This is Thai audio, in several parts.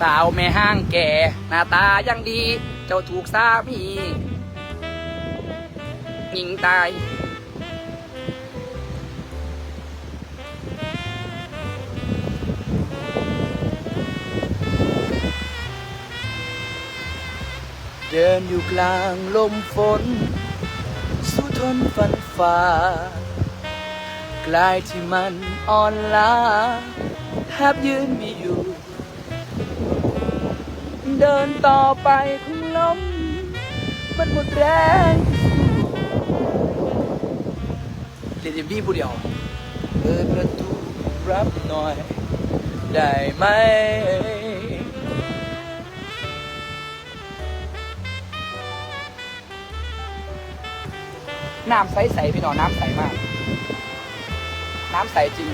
สาวแม่ห้างแก่ หน้าตายังดี เจ้าถูกสามียิงตายเดินอยู่กลางลมฝน สู้ทนฟันฝ่ากลายที่มันอ่อนล้าแทบยืนไม่อยู่ เดินต่อไปคงล้มมันหมดแรงเรียนพี่ผู้เดียวเปิดประตูรับหน่อย ได้ไหมน้ำใสๆพี่น้องน้ำใสมาก น้ำใสจริง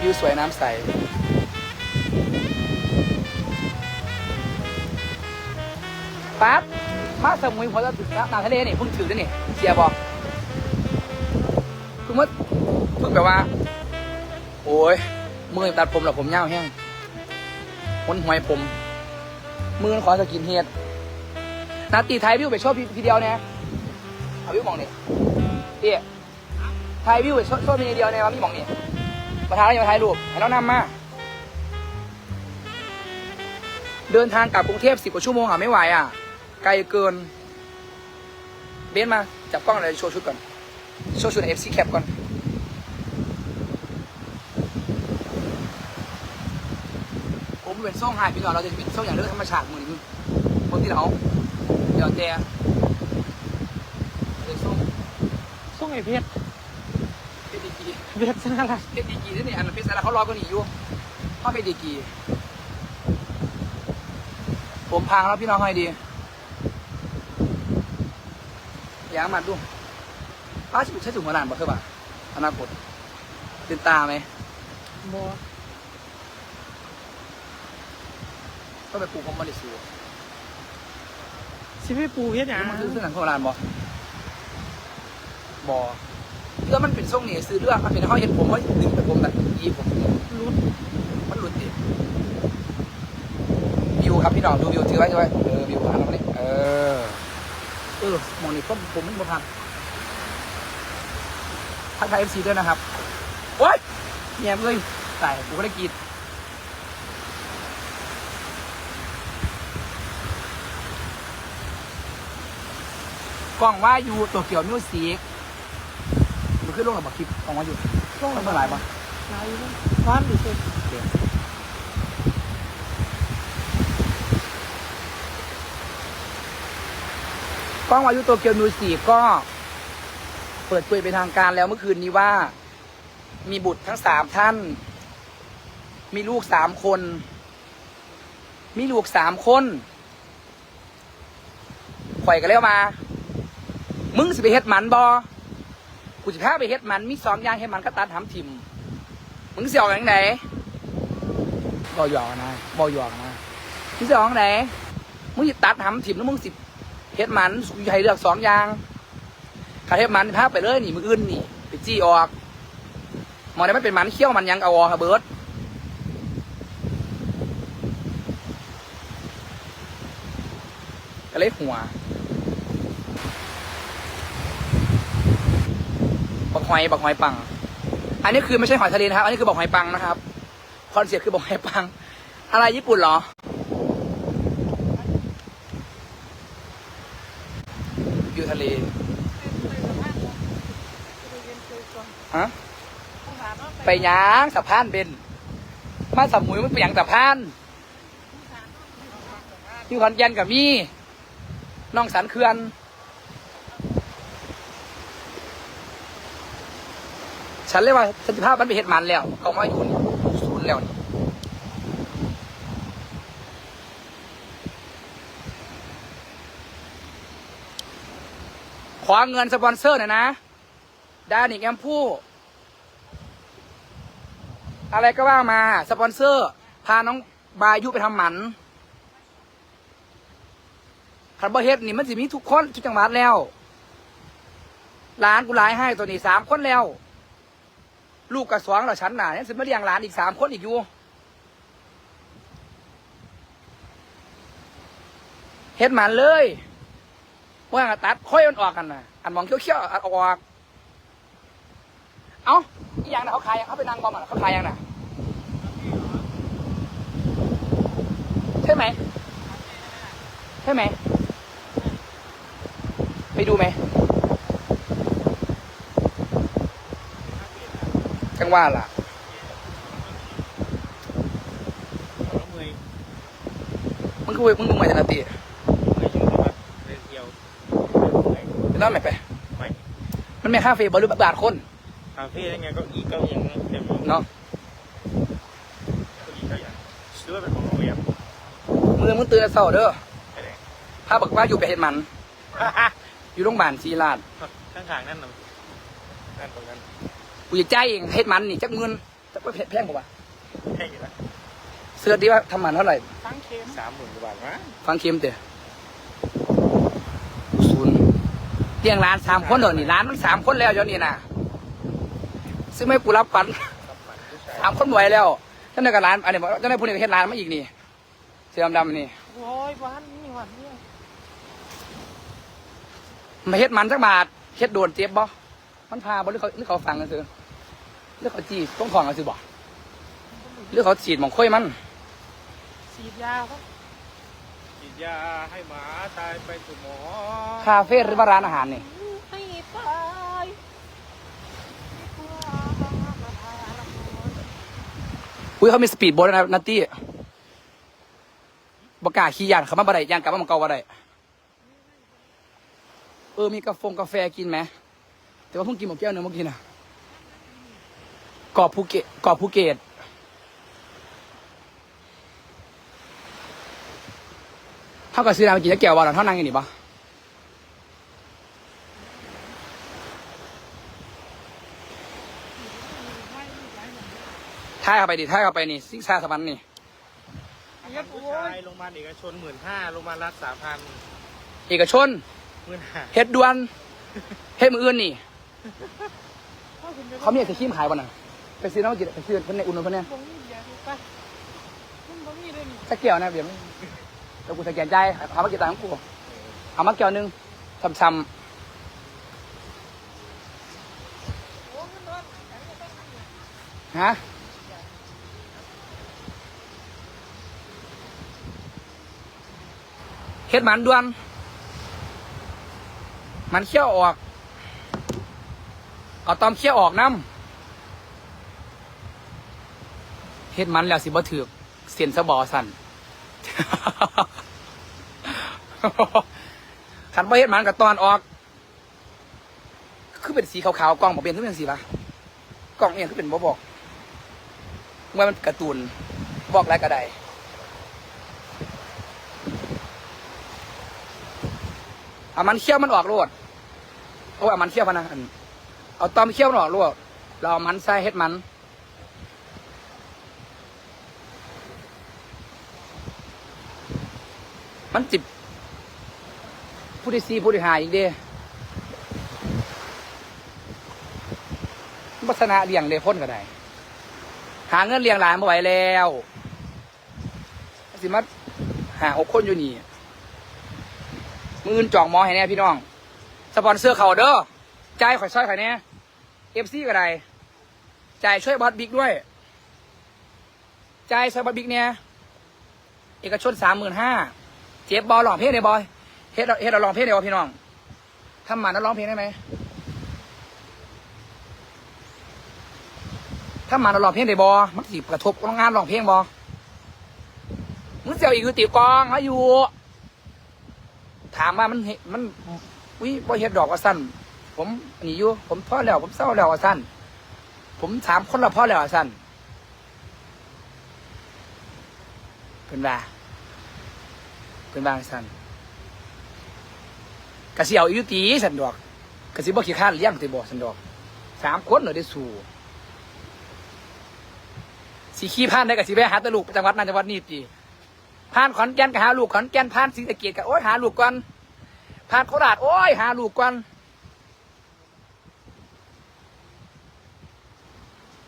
วิวสวยน้ำใส ปั๊บมาสมุยพอจะถึงน้ำทะเลนี่พิ่งถือได้นี่เสียบอกคือว่าเพิ่งแบบว่า โอ้ยมือตัดผมหรอผมยาวแห้งคนหวยผม มือขอสกินเฮดนาตีไทยวิวไปชอบพี่เดียวเนี่ยเอาวิวมองนี่เตี้ยไทยวิวไปชอบชอบพี่เดียวเนี่ยว่ามีมองนี่มาถ่ายแล้วอย่ามาถ่ายรูปให้เรานำมาเดินทางกลับกรุงเทพสิบกว่าชั่วโมงอะไม่ไหวอะ ไกลเกิน เบนมา จับกล้องเลยโชว์ชุดก่อน โชว์ชุดเอฟซีแคปก่อน ผมเป็นส่งหายพี่ก่อนเราจะเป็นส่งอย่างเรื่องธรรมชาติมือนี้คนที่เราเดี๋ยวแต่เดี๋ยวส่งส่งไอ้เพชรเพชรดีกีเพชรชนะละเพชรดีกีนี่นี่อันนั้นเพชรสารเขารอก็หนีอยู่เขาเพชรดีกีผมพังแล้วพี่น้องให้ดี ยางมาดูป้าใช้ถุงหัวหลานบ่คือป่ะอนาคตเป็นตาไหมบอก็ไปปลูกของมาเลเซียสิพี่ปูเพชรหยังมันซื้อซื้อหนังของหัวหลานบ่บ่เรื่องมันเป็นทรงนี่ซื้อเรื่องมันเป็นเขาเห็นผมเขาดึงไปผมแบบยีผมรุดมันหลุดดิวิวครับพี่น้องดูวิวถือไว้ถือไว้เออวิวอันนั้นนี่เออ เออมองนี่ก็ผมไม่บ่ทันทักทายเอฟซีด้วยนะครับ โอ้ยแย่เลยตายกูก็ได้กินกล้องว่าอยู่ตัวเกี่ยวมิวสิกมันขึ้นลงกับบักคลิปกล้องว่าอยู่ส่งมันเมื่อไหร่ปะลายอยู่ร้านอยู่เฉย กล้องวายุตัวเกียวมิวสิกก็เปิดเผยเป็นทางการแล้วเมื่อคืนนี้ว่า มีบุตรทั้งสามท่าน มีลูกสามคน มีลูกสามคนข่อยกันแล้วมา มึงสิไปเฮ็ดหมันบอกูจะพาไปเฮ็ดหมันมีสองอย่างเฮ็ดหมันก็ตัดหำทิมมึงเสิออกอย่างไหนบอหยอกนะบอหยอกนะมึงสิออกอย่างไหนมึงสิตัดหำทิมแล้วมึงสิ เฮ็ดมันกูจะให้เลือกสองอย่างถ้าเฮ็ดมันพาไปเลยนี่มืออื่นนี่ไปจี้ออกมอได้ไม่เป็นมันเคี้ยวมันยังเอาออกค่ะเบิร์ดก็เลยหัวบักหอยบักหอยปัง อันนี้คือไม่ใช่หอยทะเลนะครับ อันนี้คือบักหอยปังนะครับ คอนเซ็ปต์คือบักหอยปัง อะไรญี่ปุ่นเหรอ วิวทะเล ฮะไปยางสะพานเบนมาสมุยมันไปยางสะพานที่ขอนแก่นกับมี่น้องสันเขื่อนฉันเรียกว่าสันติภาพมันไปเห็ดมันแล้วเขามาอยู่นี่ศูนย์แล้วนี่ขอเงินสปอนเซอร์หน่อยนะ ดานิกแอมพูอะไรก็ว่ามาสปอนเซอร์ พาน้องบายุไปทำหมันคาร์บอเฮดนี่มันสิมีทุกคนทุกจังหวัดแล้วร้านกูร้ายให้ตัวนี้สามคนแล้ว ลูกกระสวงเราชั้นหนาเนี่ยสิมาเลี้ยงหลานอีกสามคนอีกอยู่เฮ็ดหมันเลยว่าตัดค่อยมันออกกันนะอันมองเขี้ยวๆออก เอ้าอีหยังน่ะเขาขายยังเขาไปนางบอมอะเขาขายยังน่ะใช่ไหมใช่ไหม ไปดูไหมจังว่าล่ะแล้วเมยมึงคุยมึงมึงมาจากนาตีเมยอยู่ที่วัดเรียนเที่ยวเมยไปนอนไหนไปไป มันไม่ค่าเฟย์บอลหรือบาทคน คาเฟ่ยังไงก็อีกเก็ยังเต็มเนาะก็อีกก็ยังซื้อว่าเป็นของโรงเรียนมึงมึงตื่นแต่เช้าเด้อไปไหนพาบอกว่าอยู่ไปเห็นมัน อยู่โรงพยาบาลศรีราชข้างๆนั่นน่ะนั่นตรงนั้นกูจะจ่ายเองเฮ็ดมันนี่จักเงินจักว่าแพงกว่าแค่อยู่นะเสื้อดีว่าทำมันเท่าไหร่ฟังเข็มสามหมื่นกว่าบาทมั้งฟังเข็มเตะศูนย์เตียงร้านสามคนเดี๋ยวนี้ร้านมันสามคนแล้วเดี๋ยวนี้นะ ซึ่งไม่กูรับปันรับบัตรผู้ชายสามคนไหวแล้วท่านนายกับร้านอันนี้บอกท่านนายพูดในเฮ็ดร้านมาอีกนี่เสื้อดำๆนี่โอ้ยบ้านนี่หวัดเนี่ยมาเฮ็ดมันสักบาทเฮ็ดโดนเจ็บบ่มันพาบ่หรือเขาหรือเขาฟังกันซื้อหรือเขาจีบต้องทองกันซื้อบ่หรือเขาฉีดหมองค่อยมันฉีดยาครับฉีดยาให้หมาตายไปสู่หมอคาเฟ่หรือว่าร้านอาหารนี่ ให้ตายดีกว่ามาพาละคน อุ้ยเขามีสปีดโบ๊ทนะนัตตี้บกล้าขี่ยานเขามาบ่ได้ยานกลับมาเก่าบ่ได้เออมีกาแฟกาแฟกินไหมแต่ว่าเพิ่งกินหมดแก้วหนึงเมื่อกี้นะเกาะภูเก็ตเกาะภูเก็ตเท่ากับซื้อน้ำกินจะแก้วว่าหรอเท่านั่งอย่างนี้ปะ ท่ายเข้าไปดิท่ายเข้าไปนี่ซิกซาสมันนี่เย็บผู้โอ้ชายยโรงพยาบาลเอกชนหมื่นห้าโรงพยาบาลรัฐสามพันเอกชนหมื่นห้าเฮ็ดด่วนเฮ็ดมืออื่นนี่ เขาถึงจะเขามีไอศครีมขายบ่น่ะไปซื้อน้ำมากินไปซื้อเพิ่นในอุ่นนเพิ่นเนี่ยบ่มีเบียร์ไปมันบ่มีเลยนี่สักแก้วนะเบียร์แล้วกูสแกนใจายเอามากี่ตังค์กูเอามาแก้วหนึงซ้ำโอ้มันร้อนๆฮะ ฮ็ดมันด่วน มันเคี้ยวออก เอาตอมเคี้ยวออกน้ำเฮ็ดมันแล้วสิบ่ถือกเสียนสะบอสั่นขันบ่เฮ็ดมันกับตอนออก คือเป็นสีขาวๆกล้องบอกเป็นทุกอย่างสีปะกล้องเองคือเป็นบ่บอกว่ามันการ์ตูนบอกอะไรก็ได้ เอามันเคี้ยวมันออกรวดโอ้เอามันเคี้ยวพนะอันเอาตอมเคี้ยวมันออกรวดเราเอามันใส่เฮ็ดมัน มันจิบผู้ที่ซีผู้ที่หายอีกเด้วัฒนาเลี้ยงเด้พ้นก็ได้ หาเงินเลี้ยงหลานมาไหวแล้ว สิมาหาหกคนอยู่นี่ มืออื่นจ่องหมอให้แน่พี่น้อง สปอนเซอร์เขาเด้อจ่ายข่อยซอยข่อยแน่เอฟซีก็ได้ใจช่วยบอสบิ๊กด้วยใจช่วยบอสบิ๊กเนี่ยเอกชนสามหมื่นห้าเจ็บบอลร้องเพลงได้บอยเฮ็ดเฮ็ดเราร้องเพลงได้บอพี่น้องทำหมันแล้วร้องเพลงได้ไหมถ้ามันแล้วร้องเพลงได้บอมันสิกระทบกับงานร้องเพลงบอมึงเสียวอีกคือตีกองเขาอยู่ ถามว่ามันเฮ็ดมันวิบ่เฮ็ดดอกว่าสั้นผมอันนี้อยู่ผมพ่อแล้ว ผมเศร้าแล้วว่าสั้นผมถามคนละพ่อแล้วว่าสั้นเป็นว่าเป็นบางสั้นกะสิเอาอยุตีสันดอกกะสิบ่ขี้ข้านเลี้ยงติบ่สันดอกสามคนเหรอได้สู่สีขี้พานได้กะสิไปหาแตลูกจังหวัดนั้นจังหวัดนี้จี ผ่านขอนแก่นก็หาลูกขอนแก่นผ่านศรีสะเกียดก็โอ้ยหาลูกก่อนผ่านโคราชโอ้ยหาลูกก่อน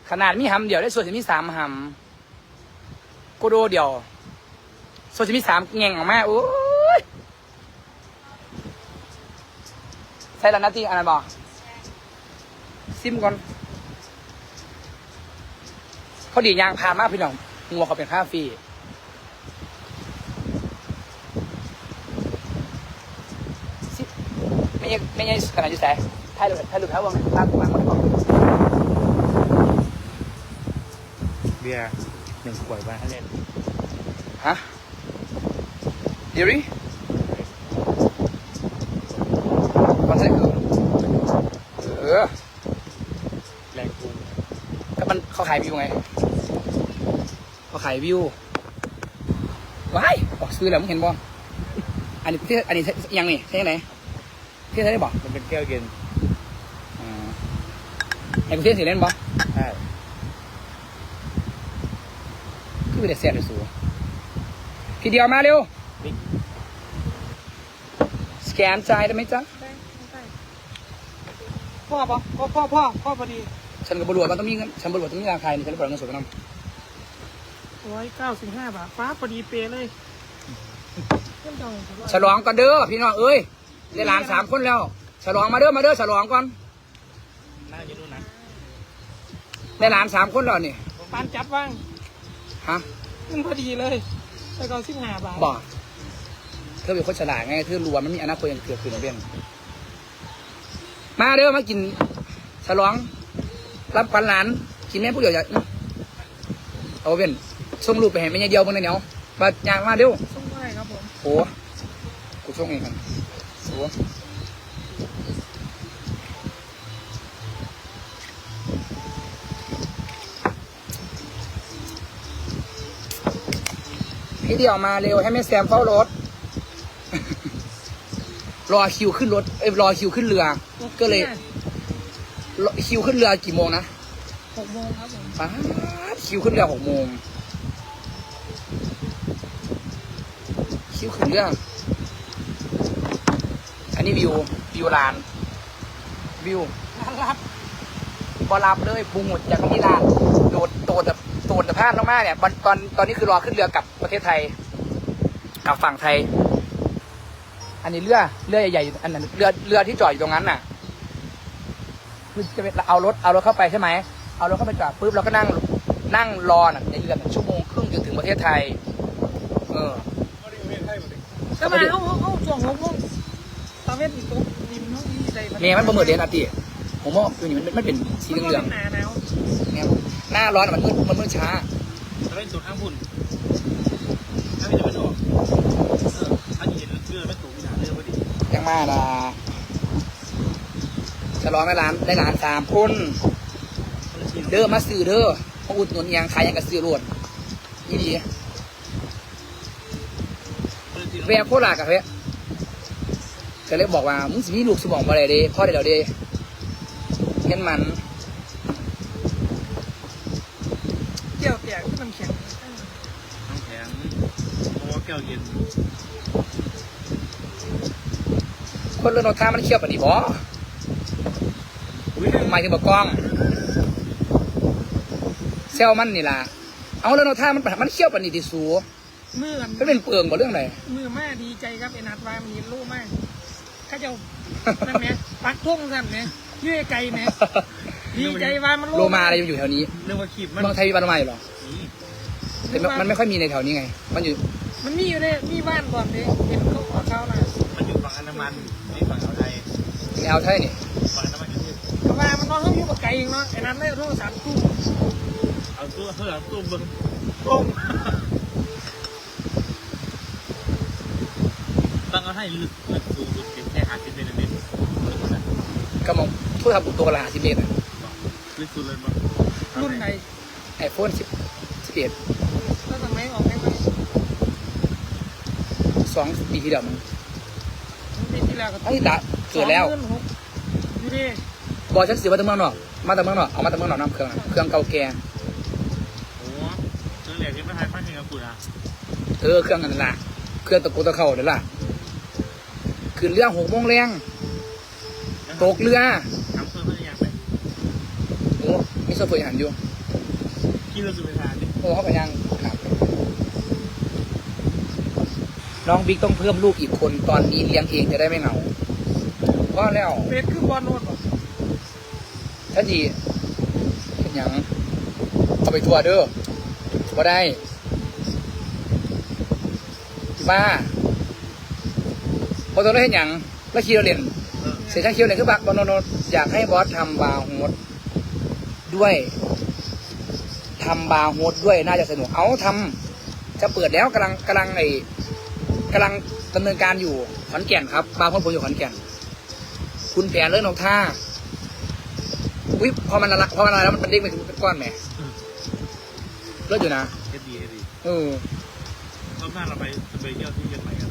ขนาดมีหำเดียวได้ส่วนจะมีสามหำกูโดเดียวส่วนจะมีสามแง่งออกมาโอ้ยใช่แล้วนะที่อะไรบอกซิมก่อนเขาดียางพามากพี่น้องงัวเขาเป็นค่าฟรี ไม่ใช่ไม่ใช่ขนาดอยู่แสถ่ายรูปถ่ายรูปแล้ววางตามมาหมดก่อนเบียร์หนึ่งขวดมาให้เล่นฮะเดี๋ยวดิมันใช่คือเออแรงกุ้งก็มันเขาขายวิวไงเขาขายวิวว้ายออกซื้อแล้วมึงเห็นบ่อันนี้ที่อันนี้ยังนี่ใช่ไหน ที่ได้บอกมันเป็นแก้วเย็นอ่าไอ้กูเที่สีเล่นบ่ใช่คือไปเด็ดเสียดเลยสูพี่เดียวมาเร็ว สแกนจ่ายได้ไหมจ๊ะได้ได้พ่อปะพ่อพ่อพ่อพ่อพอดี ฉันกับบรวจมันต้องมีเงินฉันบรวจต้องมีราคานี่ฉันเลยบอกเงินสดไปน้ร้อยเก้าสิบห้าบาทฟ้าพอดีเปเลยเพิ่มจองอีกำฉลองก่อนเด้อพี่น้องเอ้ย ได้หลานสามคนแล้ว ฉลองมาเด้อมาเด้อฉลองก่อนนั่งอยู่นู่นนะได้หลานสามคนแล้วนี่ปานจับว่างฮะมันพอดีเลยร้อยเก้าสิบห้าบาทบอกเธอเป็นคนฉลาดไงเธอรู้ว่ามันมีอนาคตยังเกิดขึ้นเบี้ยนมาเด้อมากิน ฉลอง รับขวัญหลานกินแม่ผู้เดียวอย่าเอาเบี้ยนส่งรูปไปให้แม่ยายเดียวบนในเหนียวมายางมาเร็วส่งได้ครับผมโอ้กูส่งเองกัน โอ้พี่เดียวมาเร็วให้แม่แซมเฝ้ารถ รอคิวขึ้นรถเอ้ยรอคิวขึ้นเรือ ก็เลยรอคิวขึ้นเรือกี่โมงนะหกโมงครับผมป๊าดคิวขึ้นเรือหกโมงคิวขึ้นเรือ อันนี้วิววิวลาน วิวร้านรับบอรับเลยปรุงหมดจากที่ร้านโดดโดดแบบโดดแต่พลาดมากๆเนี่ยตอนตอนตอนนี้คือรอขึ้นเรือกลับประเทศไทยกลับฝั่งไทย อันนี้เรือเรือใหญ่ๆอันนั้นเรือเรือที่จอดอยู่ตรงนั้นน่ะคือจะเอารถเอารถเข้าไปใช่ไหมเอารถเข้าไปจอดปุ๊บเราก็นั่งนั่งรอน่ะในเรือน่ะชั่วโมงครึ่งจนถึงประเทศไทย เออก็มาเอาเอาเอาช่วงหกโมง ตาเวทอีกตุ๊บริมน้องดีใจเมย์มันบ่มืดเด่นอาติผมว่าตัวนี้มันมันเป็นสีเหลืองหนาหนาวๆเนี่ยหน้าร้อนอะมันมืดมันมืดช้าจะเป็นตัวข้างบุญถ้าไม่จะเป็นออกเออถ้าเห็นเรือไม่ตกมีหนาเรือพอดียังมาละฉลองในร้านได้ร้านสามคนเด้อมาซื้อเด้อมาอุดหนุนหยังขายหยังกับซื้อรวดยี่ดีแวะโคราชกับเฮ้ย ก็เลยบอกว่ามึงสิมีลูกสมองบ่ได้เด้พ่อได้แล้วเด้เห็นมันเกี่ยวแตกที่มันแข็งน้ำแข็งเพราะว่าแก้วเย็นคนเรือนรถท่ามันเคี่ยวปานนี้บ่อุ้ยหมายถึงบอกกล้องเซลมันนี่ล่ะ เอาเรือนรถท่ามันมันเคี่ยวปานนี้ติสูมือกันมันเป็นเปลืองบ่เรื่องไหนมือแม่ดีใจครับไอ้นัดวายมันยินลูกมาก ข้าเจ้านั่นไหมปักทุ่งสั่นไหมยื่ไกลไหมดีใจวายมันลูกโลมาอะไรอยู่แถวนี้เรื่องว่าขีบมันเมืองไทยมีบ้านใหม่หรออืมแต่มันมันไม่ค่อยมีในแถวนี้ไง มันอยู่ มันมีอยู่ในมีบ้านก่อนเลยเห็นเขาขอเขาน่ะมันอยู่ฝั่งอันดามันนี่ฝั่งอ่าวไทยในอ่าวไทยนี่ฝั่งอันดามันอยู่ที่แต่ว่ามันนอนเขาอยู่กับไก่เองเนาะไอ้นัดได้โทรศัพท์ตู้เอาตัวเพื่อเอาตัวเบิ้งต้มตั้งเอาให้ลึกลึกสูงสุดเพียงแค่ หาสิบเซนติเมตรก็มองโทรศัพท์ตัวละสิบเมตรลึกสุดเลยมั้งรุ่นไหนไอโฟนสิบสิบเอ็ดแล้วสมัยออกให้มันสองปีที่แล้วมันปีที่แล้วก็ทั้งที่ตาเกิดแล้วสองหมื่นหกอยู่ดิบอกฉันเสียมาจากเมืองนอกมาจากเมืองนอกเอามาจากเมืองนอกน้ำเครื่องอะเครื่องเก่าแก่โอ้เจอเหล็กที่ไม่ไทยปั้นยังกับกูนะเออเครื่องนั่นล่ะเครื่องตะโกตะเข้านั่นล่ะ ขึ้นเรือหกโมงแรงตกเรือทำเพิ่มเพื่อยังไหมโอ้มีโซเฟอร์หันอยู่กินเราสุดไปทานดิโอ้เขาไปยังครับ น้องบิ๊กต้องเพิ่มลูกอีกคนตอนนี้เลี้ยงเองจะได้ไม่เหงาเพราะพ่อแล้วเป็ดคือบอลโนดบ่ท่านดีเป็นหยังเอาไปทัวร์เด้อบ่ได้สิบ้าพ อตัวได้เห็นหยังแล้วขี่เราเล่นเออเสียช่างคิวเลยคือบักบอลโนอยากให้บอสทำบาร์โฮสด้วยทำบาร์โฮสด้วยน่าจะสนุกเอาทำจะเปิดแล้วกำลังกำลังไอ้กำลังดำเนินการอยู่ขอนแก่นครับบาร์โฮสผมอยู่ขอนแก่น คุณแผนเรื่องนกท่าอุ้ยพอมันละพอมันละแล้วมันเด้งเป็นก้อนแหมเลิศอยู่นะเอดีเอดีเออรอบหน้าเราไปไปเที่ยวที่เชียงใหม่กัน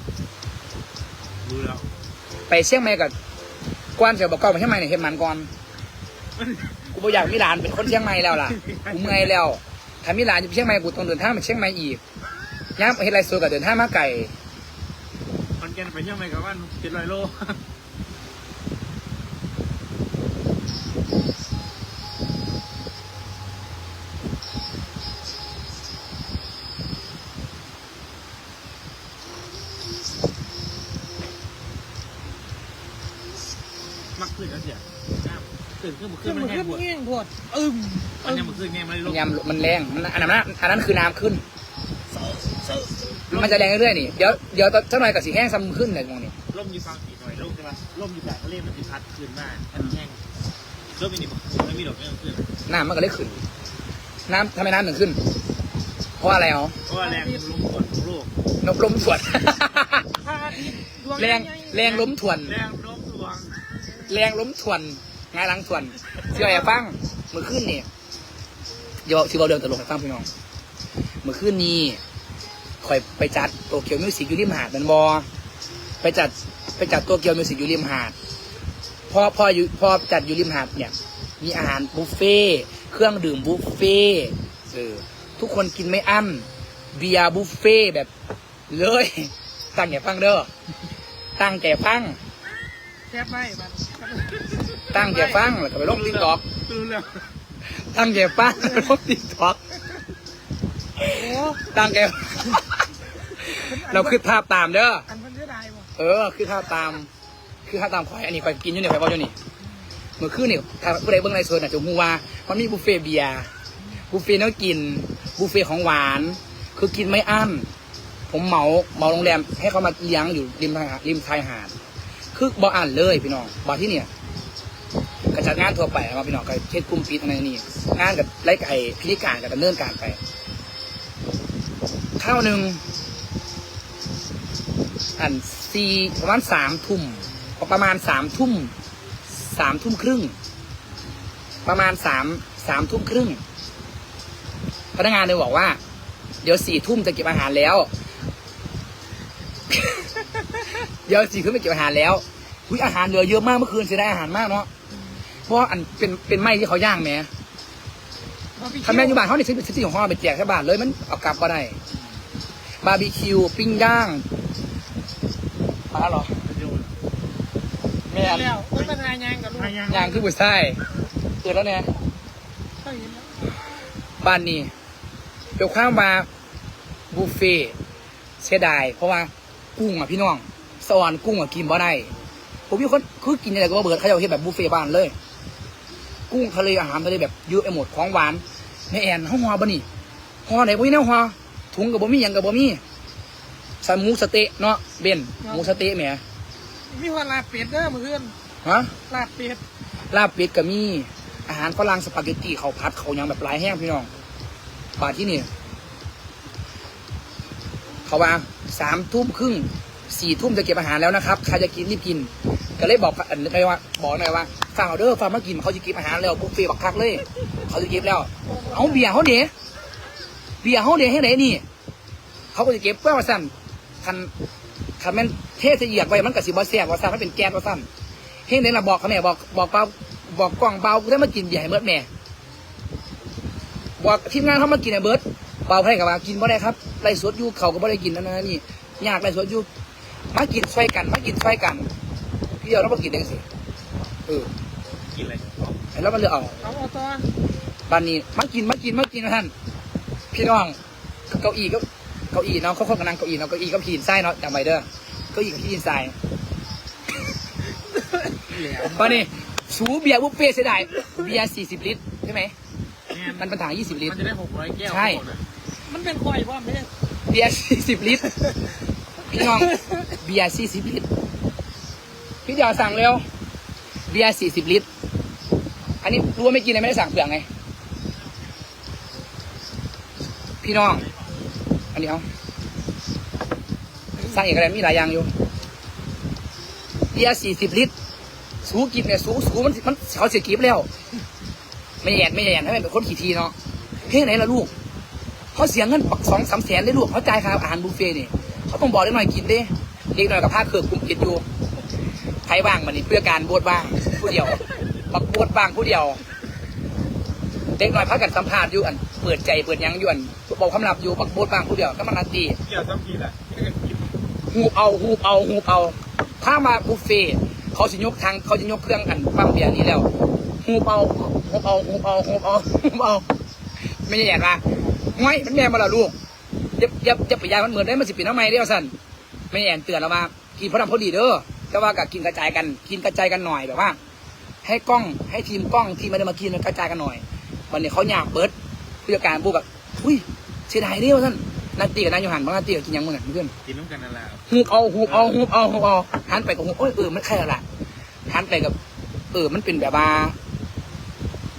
รู้แล้วไปเชียงใหม่กับก้อนเสียวบอกก้อนไปเชียงใหม่เนี่ยเห็นมันก่อน กูบ่อยากมีหลานเป็นคนเชียงใหม่แล้วล่ะ กูเมื่อยแล้ว ถ้ามีหลานอยู่เชียงใหม่กูต้องเดินทางไปเชียงใหม่อีกย้ำเฮ็ดไรสวยกับเดินทางมาไก่มันแกนไปเชียงใหม่กับว่าเจ็ดร้อยโล ขึ้นแล้วเสียตื่นขึ้นบุกขึ้ขึ้นนมัมันนแห้ขึ้งนปวดเงี้ยงโพดอึมอันนี้มันขึ้นแห้งมันเลยลงยำมันแรงมันอันนั้นนะอันนั้นคือน้ำขึ้น มันจะแรงเรื่อยๆนี่ เดี๋ยวเดี๋ยวเจ้าหน่อยกับสีแห้งซ้ำขึ้นเลยมองนี่ร่มยีฟังอีกหน่อยร่มใช่ปะร่มยีแบบเขาเล่นมันจะพัดขึ้นมากอันแห้งร่มมินิบอกไม่มีดอกไม่ต้องขึ้นน้ำมันก็เลยขึ้น น้ำทำไมน้ำถึงขึ้น เพราะอะไรอ๋อเพราะว่าแรงลมฝนของโลกนกล้มถ่วนพระอาทิตย์ดวงแรงใหญ่ๆแรงล้มถ่วน แรงลมหลวง แรงล้มถ่วนงายหลังถ่วนเชื่ออย่าฟังเมื่อคืนนี่เดี๋ยวสิเราเดินตลกให้ฟังพี่น้อง เมื่อคืนนี้คอยไปจัดโตเกียวมิวสิกอยู่ริมหาดมันบอไปจัดไปจัดโตเกียวมิวสิกอยู่ริมหาดพอพออยู่พอจัดอยู่ริมหาดเนี่ย มีอาหารบุฟเฟ่ต์เครื่องดื่มบุฟเฟ่ต์เออทุกคนกินไม่อั้นเบียร์บุฟเฟ่ต์แบบเลยตั้งใจฟังเด้อตั้งใจฟังแคบไว้บัด ตั้งใจฟังแล้วก็ไปลงติ๊กต็อกรู้แล้วตั้งใจฟังแล้วไปลงติ๊กต็อกโอ้ตั้งใจเราคือภาพตามเด้ออันมันเสียดายบ่เออคือภาพตามคือภาพตามข่อยอันนี้ข่อยกินอยู่เนี่ยข่อยบอกอยู่นี่เมื่อคืนนี่ถ้าผู้ใดเบิ่งไลฟ์สดอาจจะฮู้ว่ามันมีบุฟเฟ่ต์เบียร์บุฟเฟ่ต์เนื้อกินบุฟเฟ่ต์ของหวาน คือกินไม่อั้นผมเหมาเหมาโรงแรมให้เขามาเลี้ยงอยู่ริมทางริมชายหาด คือบ่อ่านเลยพี่น้องบ่ที่เนี่ยกระจัดงานทั่วไปมาพี่น้องก็เช็ดกลุ่มปิดอะไรนี่งานกับไล่ไก่พิธีการกับดำเนินการไปข้าวหนึ่งอันสี่ประมาณสามทุ่มประมาณสามทุ่มสามทุ่มครึ่ง ประมาณสามสามทุ่มครึ่งพนักงานเลยบอกว่า เดี๋ยวสี่ทุ่มจะเก็บอาหารแล้ว เดี๋ยวสี่ทุ่มจะเก็บอาหารแล้วอุยอาหารเหลือเยอะมากเมื่อคืนเสียดายอาหารมากเนาะเพราะว่าอันเป็นเป็นไม้ที่เขาย่างแหมบาร์บีคิวทำแม่อยู่บ้านเขาในซื้อซื้อของเขาไปแจกแค่บ้านเลยมันเอากลับมาได้บาร์บีคิวปิ้งย่างมาเหรอแม่แล้วมันเป็นงานยางกับลูกย่างคือบุษไส้เกิดแล้วเนี่ยเขาเห็นแล้วบ้านนี้เดี๋ยวข้ามมาบุฟเฟ่ต์เสียดายเพราะว่ากุ้งอะพี่น้อง สวรรค์กุ้งอะกินบ่ได้ผมมีคนคือกินอะไรก็ว่าเบิร์ดเขาจะเอาเฮ็ดแบบบุฟเฟ่ต์บ้านเลย กุ้งทะเลอาหารทะเลแบบเยอะไปหมดของหวานแม่แอนห้องหอบ่นี่หอไหนบ่มีแนวหอถุงกับบ่มีหยังกับบ่มีใส่หมูสะเต๊ะเนาะเบนหมูสะเต๊ะแหมมีหัวลาบเป็ดเด้อมื้อคืนฮะลาบเป็ดลาบเป็ดก็มีอาหารฝรั่งสปาเกตตี้เขาวผัดเขาวหยังแบบหลายแห้งพี่น้องบาทที่นี่เขาว่าสามทุ่มครึ่ง สี่ทุ่มจะเก็บอาหารแล้วนะครับใครจะกินรีบกิน ก็เลยบอกอันนี้ไปว่าบอกหน่อยว่าฝากเอาเด้อฝากมากินเขาจะเก็บอาหารแล้วบุฟเฟ่บักคักเลย เขาจะเก็บแล้ว เอาเบียร์เขาเด๋เบียร์เขาเด๋ให้ไหนนี่ เขาก็จะเก็บเพื่อว่าสั่นคันคันแม่นเทศเอียดไว้มันกับสิบอแซ่บว่าสั่นมันเป็นแก๊สว่าสั่นเฮ้ยไหนล่ะบอกเขาแม่บอกบอกเปล่าบอกกล่องเปล่ากูได้มากินเบียร์ให้เบิร์ดแม่บอกทีมงานเขามากินไอ้เบิร์ดเปล่าให้กับว่ากินบ่ได้ครับไล่สดยูเขาก็บ่ได้กินนั่นะนี่ยากไล่สดยู มากินช่วยกัน มากินช่วยกัน พี่เดียวเรามากินเองสิเออกินอะไรให้เรามาเลือกเอาเอาเอาตอนบ้านนี้มากินมากินมากินนะท่านพี่น้องเก้าอี้ก็เก้าอี้เนาะเขาคนกำลังเก้าอี้เนาะเก้าอี้ก็พีนไส้เนาะจำไว้เด้อเก้าอี้กับพีนไส้แหลมตอนนี้สูเบียร์บุฟเฟ่ต์เสียดายเบียร์40ลิตรใช่ไหมมันเป็นถัง20ลิตมันรจะได้หกร้อยแก้วใช่มันเป็นควายพ่อไม่ใช่เบียร์40ลิตร พี่น้อง เบียร์40ลิตร พี่เดียวสั่งเร็ว เบียร์40ลิตร อันนี้รู้ว่าไม่กินเลยไม่ได้สั่งเปลือกไง พี่น้อง อันนี้เอาสั่งอีกอะไรมีหลายอย่างอยู่ เบียร์40ลิตร สูกินเนี่ยสูสูมันมันเขาเสียกีบแล้ว ไม่แย่นไม่แย่นให้มันเป็นคนขี้ทีเนาะเฮ้ไหนล่ะลูกเขาเสียเงินปักสองสามแสนได้ลูกเขาจ่ายค่าอาหารบุฟเฟ่ต์นี่ เขาต้องบอกเล็กหน่อยกินเด้เล็กหน่อยกับผ้าเขือกกลุ่มกินอยู่ใครบ้างมันนี่เพื่อการบวชบ้างผู้เดียวปักบวชบ้างผู้เดียวเด็กหน่อยพักกันสัมภาษณ์อยู่อันเปิดใจเปิดหยังอยู่อันบอกคำนับอยู่ปักบวชบ้างผู้เดียวก็มันนาตีเกี่ยวซ้ำทีแหละหูบเอาหูบเอาหูบเอาถ้ามาบุฟเฟ่ต์เขาสิยกทางเขาจะยกเครื่องอันปั้มเบียร์นี้แล้วหูบเอาหูบเอาหูบเอาหูบเอาหูบเอาไม่ใช่แย่ละง่อยมันแม่มาละลูก อย่าอย่าอย่าไปยายมันเหมือนได้มันสิเป็นน้ำไม้เดียวสันไม่แย่นเตือนเรามากินพอดำพอดีเด้อแต่ว่ากับกินกระจายกัน กินกระจายกันหน่อยแบบว่า ให้กล้องให้ทีมกล้องทีมมาเดินมากินกระจายกันหน่อย วันนี้เขาอยากเบิร์ดผู้จัดการพูดแบบอุ้ยเสียดายเดียวท่านนาตีกับนายโยหันบางนาตีกับกินหยังมึงอะเพื่อนกินน้ำกันนั่นแหละหูบเอาหูบเอาหูบเอาหูบเอาหันไปกับหูโอ้ยเออมันใครละหันไปกับ เออมันเป็นแบบว่า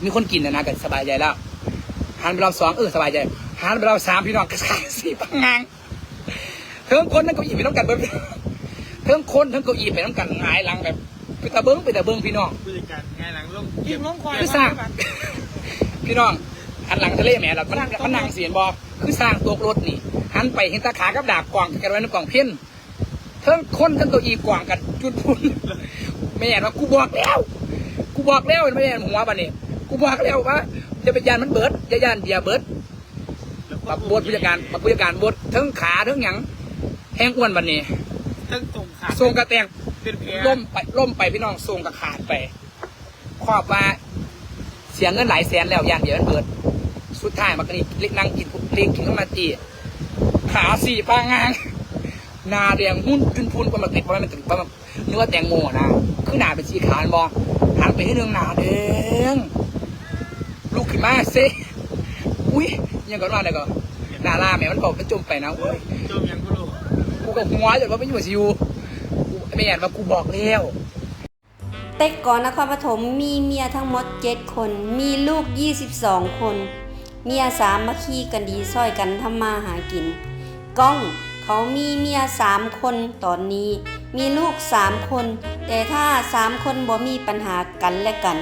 มีคนกินนะนะกันสบายใจแล้วหันไปรอบสองเออสบายใจ หันไปรอบสามพี่น้องกระชายสี่ปังงางเทิงคนทั้งเก้าอี้ไปน้ำกันเบิ้งเทิงคนทั้งเก้าอี้ไปน้ำกันหงายหลังแบบไปตะเบิ้งไปตะเบิ้งพี่น้องผู้จัดการง่ายหลังลงยิงน้องควายคือสร้างพี่น้องหันหลังทะเลแหม่หลับมันมันนั่งเสียนบอคือสร้างตัวรถนี่หันไปเห็นตาขากับดาบกวางกันไว้ในกล่องเพี้ยนเทิงคนทั้งเก้าอี้กวางกันจุดพุ่นไม่เห็นว่ากูบอกแล้วกูบอกแล้วไม่เห็นหัวบันนี่กูบอกแล้วว่าจะเป็นยานมันเบิดจะยานเบียร์เบิด ปักบดผู้จัดการปักผู้จัดการบดทั้งขาทั้งหยังแห้งอ้วนบันนี้ตั้งตรงขาทรงกระแตงเป็นแผลล่มไปล่มไปพี่น้องทรงกระขาดไปครอบว่าเสียเงินหลายแสนแล้วยานเบียร์มันเบิด สุดท้ายมันก็นี่เล็กนั่งกินเลี้ยงกินข้าวมาตีขาสี่ปางงางหนาแดงหุ้นจุนพูนประมาติดประมาณถึงประมาณเนื้อแตงโมนะคือหนาเป็นสีขาวบอหันไปให้เรื่องหนาแดงลูกขึ้นมาเซ่อุ้ยยังก่อนว่าอะไรก่อน หนาลาแม่มันบอกมันจมไปนะเว้ยจมยังก็รู้กูกับหัวจนว่าไม่อยู่สิอยู่กูไม่อยากมากูบอกแล้วเต็กก่อนนครปฐมมีเมียทั้งหมด7คน มีลูก 22 คน เมียสามมาคีกันดีซ้อยกันทำมาหากิน ก้องเขามีเมียสามคนตอนนี้ มีลูกสามคน แต่ถ้าสามคนบ่มีปัญหากันและกัน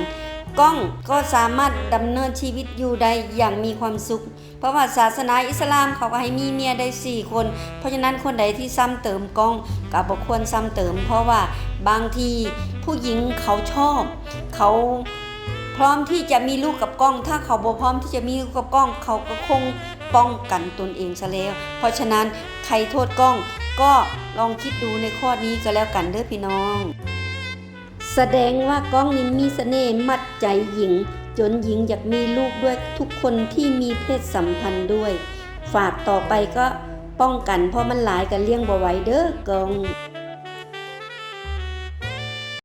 ก้องก็สามารถดำเนินชีวิตอยู่ได้อย่างมีความสุข เพราะว่าศาสนาอิสลามเขาก็ให้มีเมียได้สี่คน เพราะฉะนั้นคนใดที่ซ้ำเติมก้องก็บ่ควรซ้ำเติม เพราะว่าบางทีผู้หญิงเขาชอบ เขาพร้อมที่จะมีลูกกับก้อง ถ้าเขาบ่พร้อมที่จะมีลูกกับก้อง เขาก็คงป้องกันตนเองซะแล้ว เพราะฉะนั้นใครโทษก้องก็ลองคิดดูในข้อนี้ก็แล้วกันเด้อพี่น้อง แสดงว่าก้องนี้มีเสน่ห์มัดใจหญิง จนหญิงอยากมีลูกด้วยทุกคนที่มีเพศสัมพันธ์ด้วย ฝากต่อไปก็ป้องกันเพราะมันหลายกันเลี้ยงบ่ไหวเด้อกอง